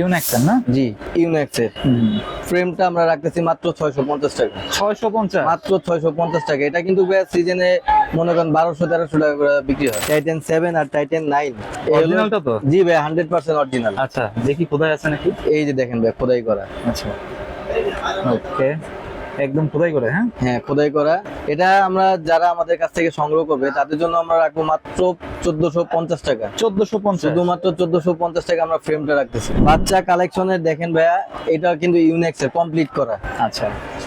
ইউনেক্সেন না? জি ইউনেক্স এর ফ্রেমটা আমরা রাখতেছি মাত্র ছয়শো পঞ্চাশ টাকা। ছয়শো পঞ্চাশ? মাত্র ছয়শো পঞ্চাশ টাকা। এটা কিন্তু সিজনে মনে করেন বারোশো তেরোশো টাকা করে বিক্রি হয়। টাইটেন সেভেন আর টাইটেন নাইন অরিজিনালটা তো? জি ভাই হান্ড্রেড পার্সেন্ট অরিজিনাল আচ্ছা দেখি কোথায় আছে নাকি? এই যে দেখেন ভাই খোদাই করা। আচ্ছা। ওকে। একদম খোদাই করে হ্যাঁ? হ্যাঁ খোদাই করা। এটা আমরা যারা আমাদের কাছ থেকে সংগ্রহ করবে তাদের জন্য আমরা রাখব মাত্র চোদ্দশো পঞ্চাশ টাকা। চোদ্দশো পঞ্চাশ। শুধুমাত্র চোদ্দশো পঞ্চাশ টাকা আমরা ফ্রেমটা রাখতেছি। বাচ্চা কালেকশনের দেখেন ভাইয়া এটা কিন্তু ইউনেক্স এর কমপ্লিট করা। আচ্ছা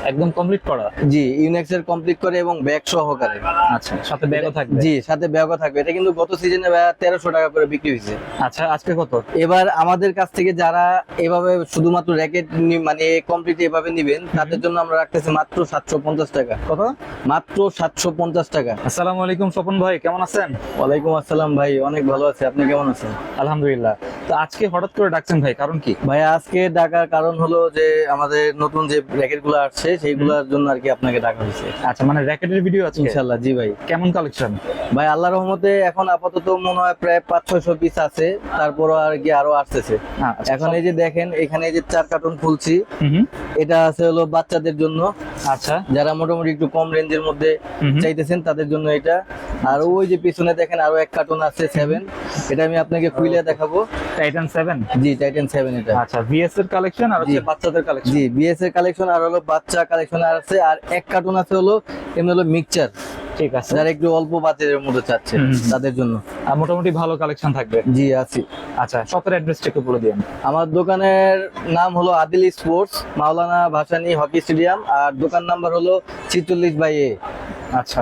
একদম কমপ্লিট করা? জি ইউনেক্স এর কমপ্লিট করে এবং ব্যাগ সহকারে। আচ্ছা সাথে ব্যাগও থাকবে? জি সাথে ব্যাগও থাকবে। এটা কিন্তু গত সিজনে ভাইয়া তেরোশো টাকা করে বিক্রি হয়েছে। আচ্ছা আজকে কত? এবার আমাদের কাছ থেকে যারা এভাবে শুধুমাত্র র্যাকেট মানে কমপ্লিট এভাবে নিবেন তাদের জন্য আমরা রাখতেছি মাত্র সাতশো পঞ্চাশ টাকা। কত? মাত্র সাতশো পঞ্চাশ টাকা। আসসালামু আলাইকুম স্বপন ভাই কেমন আছেন? ওয়ালাইকুম আসসালাম ভাই অনেক ভালো আছি। আপনি কেমন আছেন? আলহামদুলিল্লাহ। তো আজকে হঠাৎ করে ডাকছেন ভাই কারণ কি? ভাই আজকে ডাকার কারণ হলো যে আমাদের নতুন যে র্যাকেটগুলো আসছে সেইগুলোর জন্য আর কি আপনাকে ডাকা হয়েছে। আচ্ছা মানে র্যাকেটের ভিডিও আছে ইনশাল্লাহ জি ভাই। কেমন কালেকশন ভাই আল্লাহ রহমতে এখন আপাতত মনে হয় প্রায় পাঁচ ছয়শো পিস আছে তারপরও আর কি আরও আসতেছে। এখন এই যে দেখেন এখানে এই যে চার কার্টন খুলছি এটা আছে হলো বাচ্চাদের জন্য। আচ্ছা। যারা মোটামুটি একটু কম রেঞ্জের মধ্যে। চাইতেছেন তাদের জন্য এটা। আর ওই যে পিছনে দেখেন আরও এক কার্টন আছে সেভেন এটা আমি আপনাকে খুলে দেখাবো। টাইটান সেভেন জি টাইটেন সেভেন এটা। আচ্ছা ভিএস এর কালেকশন আর হচ্ছে বাচ্চাদের কালেকশন জি বিএস এর কালেকশন আর হলো বাচ্চা কালেকশন আর আছে আর এক কার্টন আছে হলো এমনি হলো মিক্সচার ঠিক আছে। যারা একটু অল্প বাজেটের মধ্যে চাচ্ছে। তাদের জন্য। আর মোটামুটি ভালো কালেকশন থাকবে? জি আছি। আচ্ছা শপের অ্যাড্রেসটা একটু বলে দিন আমার দোকানের নাম হলো Adil sports Maulana Bhasani hockey stadium আর দোকান নাম্বার হলো ছিচল্লিশ বাই এ। আচ্ছা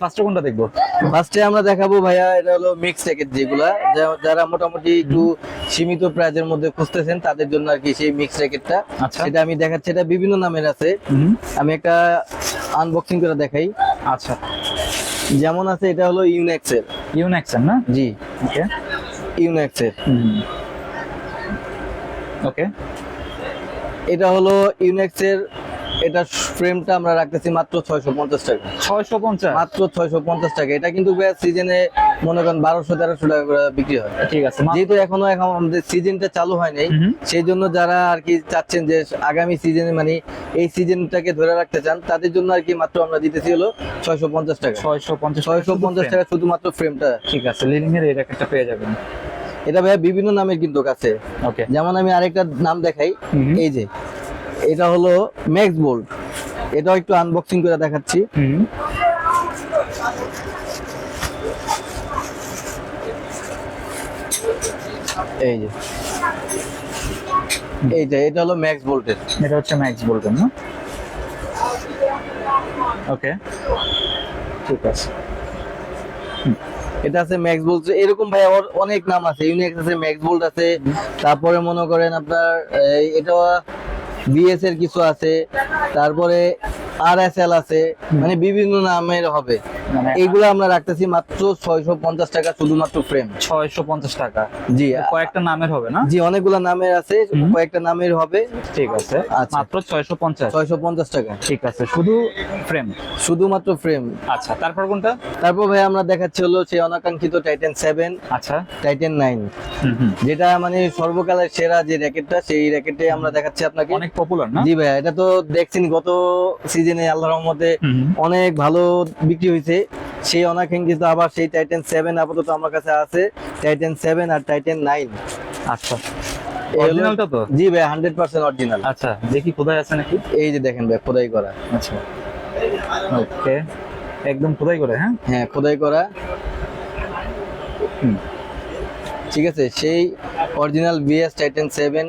ফার্স্টে কোনটা দেখব? ফার্স্টে আমরা দেখাবো ভাইয়া এটা হলো মিক্স র্যাকেট যেগুলা। যারা মোটামুটি একটু সীমিত প্রাইজের মধ্যে খুঁজতেছেন তাদের জন্য আর কি সেই মিক্স র্যাকেটটা আচ্ছা। সেটা আমি দেখাচ্ছি এটা বিভিন্ন নামের আছে। আমি একটা আনবক্সিং করে দেখাই। আচ্ছা। যেমন আছে এটা হলো ইউনেক্স এর ইউনেক্সন না? জি। ওকে ইউনেক্স এর ওকে এটা হলো ইউনেক্স এর এটা ফ্রেমটা আমরা রাখতেছি মাত্র ছয়শো পঞ্চাশ টাকা। ছয়শো পঞ্চাশ? মাত্র ছয়শো পঞ্চাশ টাকা। এটা কিন্তু সিজনে মনে করেন বারোশো তেরোশো টাকা করে বিক্রি হয়। ঠিক আছে যেহেতু এখনও এখন আমাদের সিজনটা চালু হয় নাই সেই জন্য যারা আর কি চাচ্ছেন যে আগামী সিজনে মানে এই সিজনটাকে ধরে রাখতে চান তাদের জন্য আর কি মাত্র আমরা দিতেছি হলো ছয়শো পঞ্চাশ টাকা। ছয়শো পঞ্চাশ ছয়শো পঞ্চাশ টাকা শুধুমাত্র ফ্রেমটা ঠিক আছে লিনিং এর এই র্যাকেটটা পেয়ে যাবেন। এটা ভাইয়া বিভিন্ন নামের কিন্তু আছে ওকে যেমন আমি আরেকটা নাম দেখাই এই যে এটা হলো ম্যাক্স বোল্ড এটাও একটু আনবক্সিং করে দেখাচ্ছি। এই যে। এই যে এটা হলো ম্যাক্স বোল্টের। এটা হচ্ছে ম্যাক্স বলবেন না? ওকে ঠিক আছে। এটা আছে ম্যাক্স বোল্ট। এরকম ভাই আবার অনেক নাম আছে। ইউনিক্স আছে ম্যাক্স বোল্ট আছে। তারপরে মনে করেন আপনার এই, এটা বিএস এর কিছু আছে তারপরে আর এস এল আছে মানে বিভিন্ন নামের হবে। এইগুলো আমরা রাখতেছি মাত্র ছয়শো পঞ্চাশ টাকা শুধুমাত্র ফ্রেম ছয়শো পঞ্চাশ টাকা। জি কয়েকটা নামের হবে না? জি অনেকগুলো নামের আছে কয়েকটা নামের হবে। ঠিক আছে। আচ্ছা। মাত্র ছয়শো পঞ্চাশ? ছয়শো পঞ্চাশ টাকা। ঠিক আছে শুধু ফ্রেম শুধুমাত্র ফ্রেম আচ্ছা তারপর কোনটা? তারপর ভাই আমরা দেখাচ্ছি হলো সেই অনাকাঙ্ক্ষিত টাইটেন সেভেন আচ্ছা। টাইটেন নাইন যেটা মানে সর্বকালের সেরা যে র্যাকেটটা সেই র্যাকেটে আমরা দেখাচ্ছি আপনাকে। অনেক পপুলার না? জি ভাইয়া এটা তো দেখছেন গত সিজনে আল্লাহ রহমতে হুম হুম। অনেক ভালো বিক্রি হয়েছে। সেই অনাকাঙ্ক্ষিত আবার সেই টাইটেন সেভেন আপাতত আমার কাছে আছে। টাইটেন সেভেন আর টাইটেন নাইন আচ্ছা। অরিজিনালটা তো? জি ভাই হান্ড্রেড পার্সেন্ট অরিজিনাল আচ্ছা দেখি কোথায় আছে নাকি? এই যে দেখেন ভাই খোদাই করা। আচ্ছা। ওকে। একদম খোদাই করে হ্যাঁ? হ্যাঁ খোদাই করা। ঠিক আছে সেই অরিজিনাল বিএস টাইটেন সেভেন।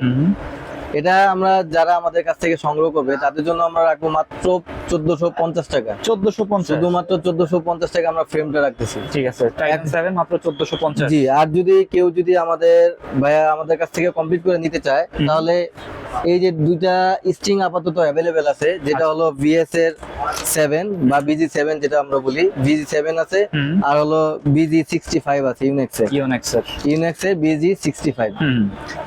এটা আমরা যারা আমাদের কাছ থেকে সংগ্রহ করবে তাদের জন্য আমরা রাখব মাত্র চোদ্দশো পঞ্চাশ টাকা। চোদ্দশো পঞ্চাশ। শুধুমাত্র চোদ্দশো পঞ্চাশ টাকা আমরা ফ্রেমটা রাখতেছি। ঠিক আছে মাত্র চোদ্দশো পঞ্চাশ। জি আর যদি কেউ যদি আমাদের ভাইয়া আমাদের কাছ থেকে কমপ্লিট করে নিতে চায়। তাহলে এই যে দুইটা স্ট্রিং আপাতত অ্যাভেলেবেল আছে যেটা আচ্ছা। হলো ভিএস এর সেভেন বা বিজি সেভেন যেটা আমরা বলি। বিজি সেভেন আছে আর হলো বিজি সিক্সটি ফাইভ আছে ইউনেক্স এর। ইউনেক্স এর। বিজি সিক্সটি ফাইভ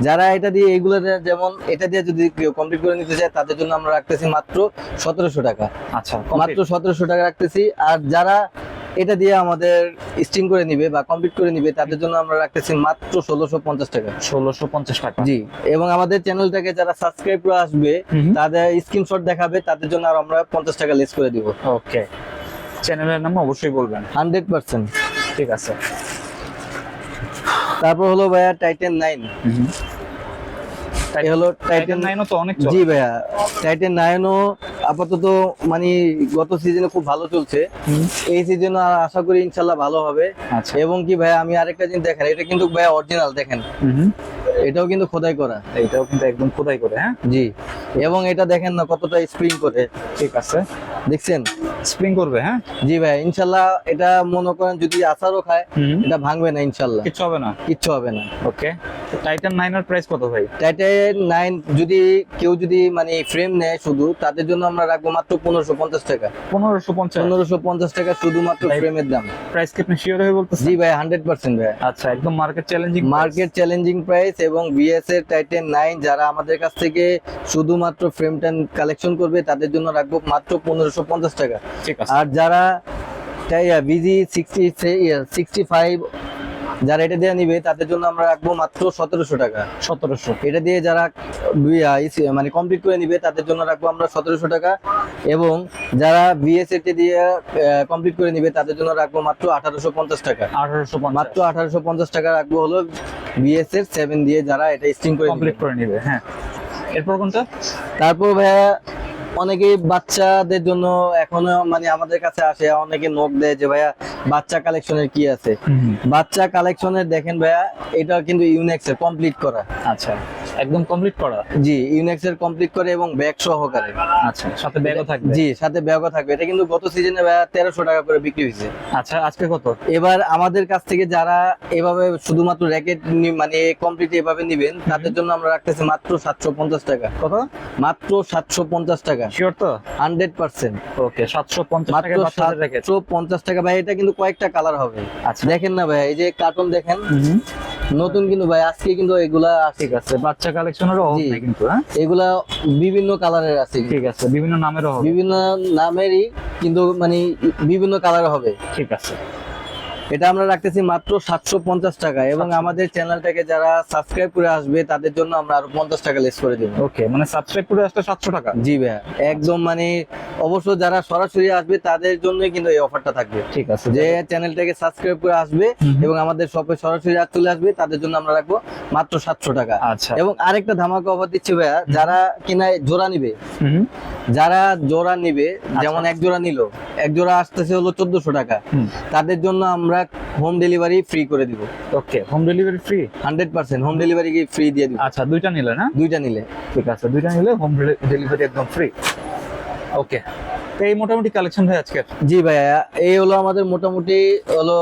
যারা এটা দিয়ে এইগুলো যেমন এটা দিয়ে যদি কেউ কমপ্লিট করে নিতে চায় তাদের জন্য আমরা রাখতেছি মাত্র সতেরোশো টাকা। আচ্ছা মাত্র সতেরোশো টাকা রাখতেছি। আর যারা এটা দিয়ে আমাদের স্ট্রিং করে নিবে বা কমপ্লিট করে নিবে তাদের জন্য আমরা রাখতেছি মাত্র ষোলোশো পঞ্চাশ টাকা। ষোলোশো পঞ্চাশ টাকা। জি এবং আমাদের চ্যানেলটাকে যারা সাবস্ক্রাইব করে আসবে তাদের স্ক্রিনশট দেখাবে তাদের জন্য আর আমরা পঞ্চাশ টাকা লেস করে দিব। ওকে চ্যানেলের নাম অবশ্যই বলবেন। Hundred percent. ঠিক আছে। তারপর হলো ভাইয়া টাইটেন নাইন। এই হলো টাইটান টাইটেন নাইনও তো অনেক জি ভাইয়া। টাইটেন নাইনও আপাতত মানে গত সিজনে খুব ভালো চলছে। এই সিজনে আশা করি ইনশাল্লাহ ভালো হবে। আচ্ছা। এবং কি ভাই আমি আরেকটা জিনিস দেখেন এটা কিন্তু ভাই অরিজিনাল দেখেন। এটাও কিন্তু খোদাই করা। এটাও কিন্তু একদম খোদাই করে হ্যাঁ? জি। এবং এটা দেখেন না কতটা স্প্রিং করে। ঠিক আছে। দেখছেন? স্প্রিং করবে হ্যাঁ? জি ভাই ইনশাল্লাহ এটা মনে করেন যদি আচারও খায় এটা ভাঙবে না ইনশাল্লাহ। কিচ্ছু হবে না? কিচ্ছু হবে না। ওকে টাইটান নাইনের প্রাইস কত ভাই? টাইটেন নাইন যদি কেউ যদি মানে ফ্রেম নেয় শুধু তাদের জন্য আমরা রাখব মাত্র পনেরোশো পঞ্চাশ টাকা। পনেরোশো পঞ্চাশ? পনেরোশো পঞ্চাশ টাকা শুধুমাত্র ফ্রেমের দাম। প্রাইস কি আপনি শিওর হয়ে বলতেছেন? জি ভাই হান্ড্রেড পার্সেন্ট ভাই। আচ্ছা একদম market challenging market challenging price এবং বিএস এর টাইটেন নাইন যারা আমাদের কাছ থেকে শুধুমাত্র ফ্রেমটা কালেকশন করবে তাদের জন্য রাখব মাত্র পনেরোশো পঞ্চাশ টাকা। আর যারা বিজি সিক্সটি সিক্সটি ফাইভ যারা এটা দিয়ে নিবে তাদের জন্য আমরা রাখব মাত্র সতেরোশো টাকা। সতেরোশো। এটা দিয়ে যারা মানে কমপ্লিট করে নিবে তাদের জন্য রাখব আমরা সতেরোশো টাকা। এবং যারা বিএসএটি দিয়ে কমপ্লিট করে নিবে তাদের জন্য রাখব মাত্র আঠারোশো পঞ্চাশ টাকা। আঠারোশো মাত্র আঠারোশো পঞ্চাশ টাকা রাখব হলো বিএস এর সেভেন দিয়ে যারা এটা স্টিং করে কমপ্লিট করে নিবে হ্যাঁ। এরপর কোনটা? তারপর ভাইয়া অনেকে বাচ্চাদের জন্য এখনও মানে আমাদের কাছে আসে অনেকে নখ দেয় যে ভাইয়া বাচ্চা কালেকশনের কি আছে? বাচ্চা কালেকশনের দেখেন ভাইয়া এটা কিন্তু ইউনেক্স এর কমপ্লিট করা। আচ্ছা একদম কমপ্লিট করা? জি ইউনেক্স এর কমপ্লিট করে এবং ব্যাগ সহকারে। আচ্ছা সাথে ব্যাগও থাকবে? জি সাথে ব্যাগও থাকবে। এটা কিন্তু গত সিজনে ভাইয়া তেরোশো টাকা করে বিক্রি হয়েছে। আচ্ছা আজকে কত? এবার আমাদের কাছ থেকে যারা এভাবে শুধুমাত্র র্যাকেট মানে কমপ্লিট এভাবে নিবেন তাদের জন্য আমরা রাখতেছি মাত্র সাতশো পঞ্চাশ টাকা। কত? মাত্র সাতশো পঞ্চাশ টাকা। শিওর তো? হান্ড্রেড পার্সেন্ট ওকে সাতশো পঞ্চাশ টাকা সাতশো পঞ্চাশ টাকা। ভাই এটা কিন্তু কয়েকটা কালার হবে। আচ্ছা। দেখেন না ভাই এই যে কার্টুন দেখেন। নতুন কিন্তু ভাই আজকে কিন্তু এগুলা ঠিক আছে বাচ্চা কালেকশনেরও জি। কিন্তু হ্যাঁ? এগুলা বিভিন্ন কালারের আছে। ঠিক আছে বিভিন্ন নামেরও হবে। বিভিন্ন নামেরই কিন্তু মানে বিভিন্ন কালার হবে। ঠিক আছে। এটা আমরা রাখতেছি মাত্র সাতশো পঞ্চাশ টাকা এবং আমাদের চ্যানেলটাকে যারা সাবস্ক্রাইব করে আসবে তাদের জন্য আমরা আরও পঞ্চাশ টাকা লেস করে দেবো। ওকে মানে সাবস্ক্রাইব করে আসলে সাতশো টাকা? জি ভাইয়া। একদম মানে অবশ্য যারা সরাসরি আসবে তাদের জন্যই কিন্তু এই অফারটা থাকবে। ঠিক আছে যে চ্যানেলটাকে সাবস্ক্রাইব করে আসবে এবং আমাদের শপে সরাসরি আর চলে আসবে তাদের জন্য আমরা রাখব মাত্র সাতশো টাকা। আচ্ছা। এবং আরেকটা ধামাকা অফার দিচ্ছি ভাইয়া যারা কিনা জোড়া নিবে যারা জোড়া নিবে যেমন এক জোড়া নিল এক জোড়া আসতেছে হলো চোদ্দশো টাকা। তাদের জন্য আমরা হোম ডেলিভারি ফ্রি করে দিব। Okay home delivery free hundred percent home delivery কি ফ্রি দিয়ে দিব। আচ্ছা দুইটা নিলে না? দুইটা নিলে। ঠিক আছে দুইটা নিলে হোম ডেলিভারি একদম ফ্রি ওকে তো এই মোটামুটি কালেকশন হয় আজকে জি ভাইয়া এই হলো আমাদের মোটামুটি হলো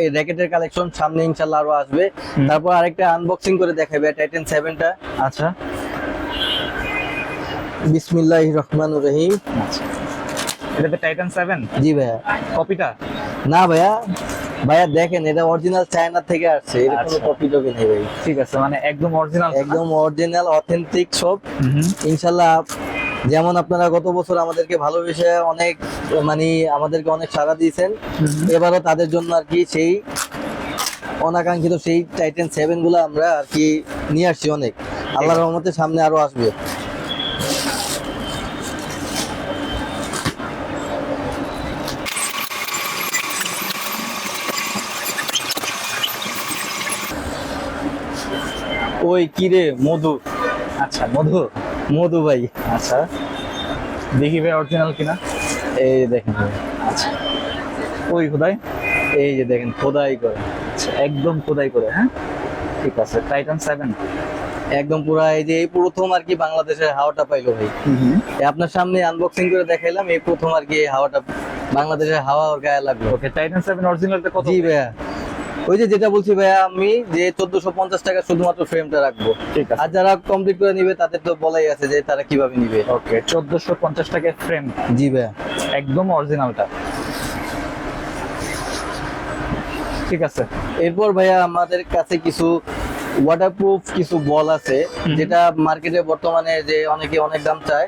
এই র্যাকেটের কালেকশন সামনে ইনশাল্লাহ আরও আসবে। তারপর আরেকটা আনবক্সিং করে দেখাবে টাইটেন সেভেনটা আচ্ছা। বিসমিল্লাহ রহমান রহিম। আচ্ছা। এটাতে টাইটান সেভেন জি ভাইয়া। কপিটা না ভাইয়া ভাইয়া দেখেন এটা অরিজিনাল চায়না থেকে আসছে। এটা কোনো আচ্ছা। কপি টপি নেই ভাই। ঠিক আছে মানে একদম অরিজিনাল একদম অরিজিনাল অথেন্টিক সব ইনশাল্লাহ যেমন আপনারা গত বছর আমাদেরকে ভালোবেসে অনেক মানে আমাদেরকে অনেক সাড়া দিয়েছেন। এবারও তাদের জন্য আর কি সেই অনাকাঙ্ক্ষিত সেই টাইটেন সেভেনগুলো আমরা আর কি নিয়ে আসছি অনেক। আল্লাহর রহমতে সামনে আরও আসবে। ওই কিরে মধু। আচ্ছা মধু। মধু ভাই। আচ্ছা। দেখি ভাই অরিজিনাল কিনা? এই যে দেখেন আচ্ছা। ওই খোদাই। এই যে দেখেন খোদাই করে। আচ্ছা। একদম খোদাই করে হ্যাঁ? ঠিক আছে টাইটান সেভেন একদম পুরা এই যে এই প্রথম আর কি বাংলাদেশের হাওয়াটা পাইলো ভাই। আপনার সামনে আনবক্সিং করে দেখাইলাম এই প্রথম আর কি এই হাওয়াটা বাংলাদেশের হাওয়া ওর গায়ে লাগল। ওকে টাইটান সেভেন অরিজিনালটা কত? জি ভাইয়া। ওই যে যেটা বলছি ভাইয়া আমি যে চোদ্দশো পঞ্চাশ টাকা শুধুমাত্র ফ্রেমটা রাখব। ঠিক আছে। আর যারা কমপ্লিট করে নিবে তাদের তো বলাই আছে যে তারা কীভাবে নিবে। ওকে চোদ্দশো পঞ্চাশ ফ্রেম জি ভাইয়া। একদম অরিজিনালটা ঠিক আছে। এরপর ভাইয়া আমাদের কাছে কিছু ওয়াটারপ্রুফ কিছু বল আছে যেটা মার্কেটে বর্তমানে যে অনেকে অনেক দাম চায়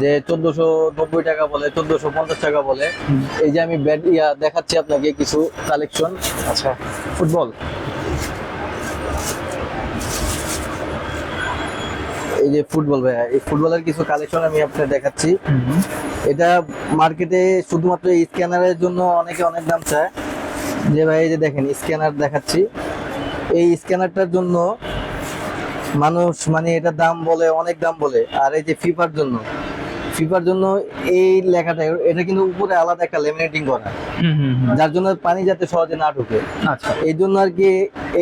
যে চোদ্দশো নব্বই টাকা বলে চোদ্দশো পঞ্চাশ টাকা বলে। এই যে আমি ব্যাট ইয়া দেখাচ্ছি আপনাকে কিছু কালেকশন। আচ্ছা। ফুটবল। এই যে ফুটবল ভাইয়া এই ফুটবলের কিছু কালেকশন আমি আপনাকে দেখাচ্ছি। এটা মার্কেটে শুধুমাত্র স্ক্যানারের জন্য অনেকে অনেক দাম চায়। যে ভাই এই যে দেখেন স্ক্যানার দেখাচ্ছি। এই স্ক্যানারটার জন্য মানুষ মানে এটা দাম বলে অনেক দাম বলে। আর এই যে ফিফার জন্য ফিফার জন্য এই লেখাটা এটা কিন্তু উপরে আলাদা একটা লেমিনেটিং করা। যার জন্য পানি যাতে সহজে না ঢুকে। আচ্ছা। এই জন্য আর কি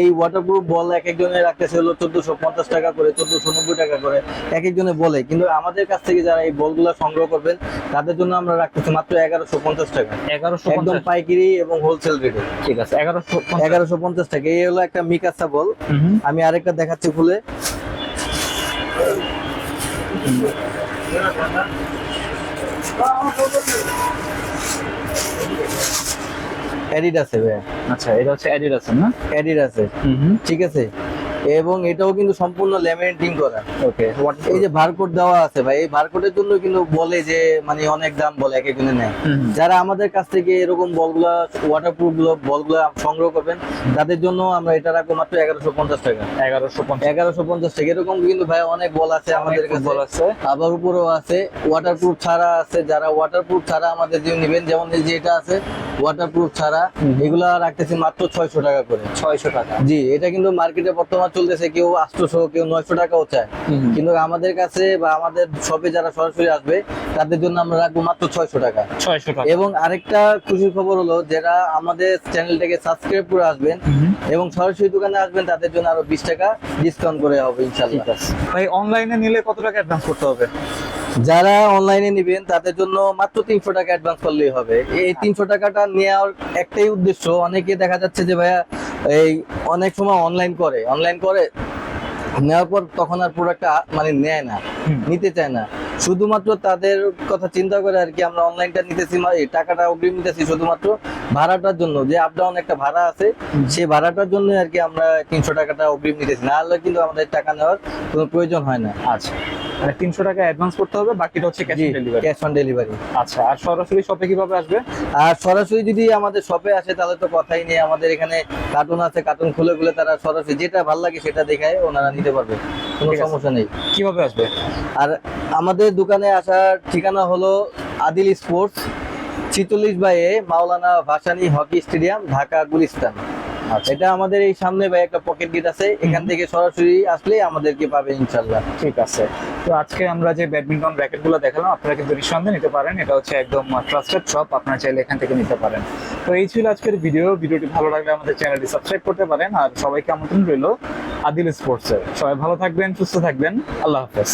এই ওয়াটারপ্রুফ বল এক একজনের রাখতেছে হলো চোদ্দশো পঞ্চাশ টাকা করে চোদ্দশো নব্বই টাকা করে এক একজনে বলে। কিন্তু আমাদের কাছ থেকে যারা এই বলগুলো সংগ্রহ করবেন তাদের জন্য আমরা রাখতেছি মাত্র এগারোশো পঞ্চাশ টাকা। এগারোশো একদম পাইকারি এবং হোলসেল রেটে ঠিক আছে এগারোশো এগারোশো পঞ্চাশ টাকা। এই হলো একটা মিকাসা বল। আমি আরেকটা দেখাচ্ছি খুলে। অ্যাডিডাসে ভাই আচ্ছা এটা হচ্ছে অ্যাডিডাসের না? অ্যাডিডাসে হুম হুম। ঠিক আছে? এবং এটাও কিন্তু সম্পূর্ণ ল্যামিনেটিং করা। ওকে এই যে বারকোড দেওয়া আছে ভাই এই বারকোডের জন্য কিন্তু বলে যে মানে অনেক দাম বলে এক একজনে নেয়। যারা আমাদের কাছ থেকে এরকম বলগুলা ওয়াটারপ্রুফ বলগুলা সংগ্রহ করবেন তাদের জন্য আমরা এটা রাখব মাত্র এগারোশো পঞ্চাশ টাকা। এগারোশো এগারোশো পঞ্চাশ টাকা এরকম কিন্তু ভাই অনেক বল আছে আমাদের কাছে। বল আছে। আবার উপরেও আছে ওয়াটারপ্রুফ ছাড়া আছে যারা ওয়াটারপ্রুফ ছাড়া আমাদের যে নিবেন যেমন এই যে এটা আছে ওয়াটারপ্রুফ ছাড়া। এগুলা রাখতেছি মাত্র ছয়শো টাকা করে। ছয়শো টাকা। জি এটা কিন্তু মার্কেটে বর্তমান চলতেছে কেউ আটশোশো কেউ নয়শো টাকাও চায়। কিন্তু আমাদের কাছে বা আমাদের শপে যারা সরাসরি আসবে তাদের জন্য আমরা রাখব মাত্র ছয়শো টাকা। ছয়শো টাকা। এবং আরেকটা খুশির খবর হলো যারা আমাদের চ্যানেলটাকে সাবস্ক্রাইব করে আসবেন এবং সরাসরি দোকানে আসবেন তাদের জন্য আরও বিশ টাকা ডিসকাউন্ট করে হবে ইনশাল্লাহ ভাই অনলাইনে নিলে কত টাকা অ্যাডভান্স করতে হবে? যারা অনলাইনে নেবেন তাদের জন্য মাত্র তিনশো টাকা অ্যাডভান্স করলেই হবে। এই তিনশো টাকাটা নেওয়ার একটাই উদ্দেশ্য অনেকে দেখা যাচ্ছে যে ভাইয়া এই অনেক সময় অনলাইন করে অনলাইন করে নেওয়ার পর তখন আর প্রোডাক্টটা মানে নেয় না নিতে চায় না। শুধুমাত্র তাদের কথা চিন্তা করে আর কি আমরা অনলাইনটা নিতেছি টাকাটা অগ্রিম নিতেছি শুধুমাত্র ভাড়াটার জন্য। যে আপ ডাউন একটা ভাড়া আছে সেই ভাড়াটার জন্য আর কি আমরা তিনশো টাকাটা অগ্রিম নিতেছি। না হলে কিন্তু আমাদের টাকা নেওয়ার কোনো প্রয়োজন হয় না। আচ্ছা। মানে তিনশো টাকা অ্যাডভান্স করতে হবে বাকিটা হচ্ছে cash on delivery cash on delivery আচ্ছা আর সরাসরি শপে কীভাবে আসবে? আর সরাসরি যদি আমাদের শপে আসে তাহলে তো কথাই নেই। আমাদের এখানে কার্টুন আছে কার্টুন খুলে খুলে তারা সরাসরি যেটা ভালো লাগে সেটা দেখায় ওনারা নিতে পারবে। কোনো সমস্যা নেই। কীভাবে আসবে? আর আমাদের দোকানে আসার ঠিকানা হলো আদিল স্পোর্টস ছিচল্লিশ by A Maulana Bhasani hockey stadium Dhaka Gulistan. এটা আমাদের এই সামনে ভাই একটা পকেট গেট আছে এখান থেকে সরাসরি আসলে আমাদেরকে পাবে ইনশাল্লাহ। ঠিক আছে। তো আজকে আমরা যে ব্যাডমিন্টন র্যাকেটগুলো দেখালাম আপনারা কিন্তু নিঃসন্দেহে নিতে পারেন। এটা হচ্ছে একদম ট্রাস্টেড শপ আপনারা চাইলে এখান থেকে নিতে পারেন। তো এই ছিল আজকের ভিডিও ভিডিওটি ভালো লাগলে আমাদের চ্যানেলটি সাবস্ক্রাইব করতে পারেন। আর সবাইকে আমন্ত্রণ রইল আদিল স্পোর্টসের সবাই ভালো থাকবেন সুস্থ থাকবেন। আল্লাহ হাফেজ।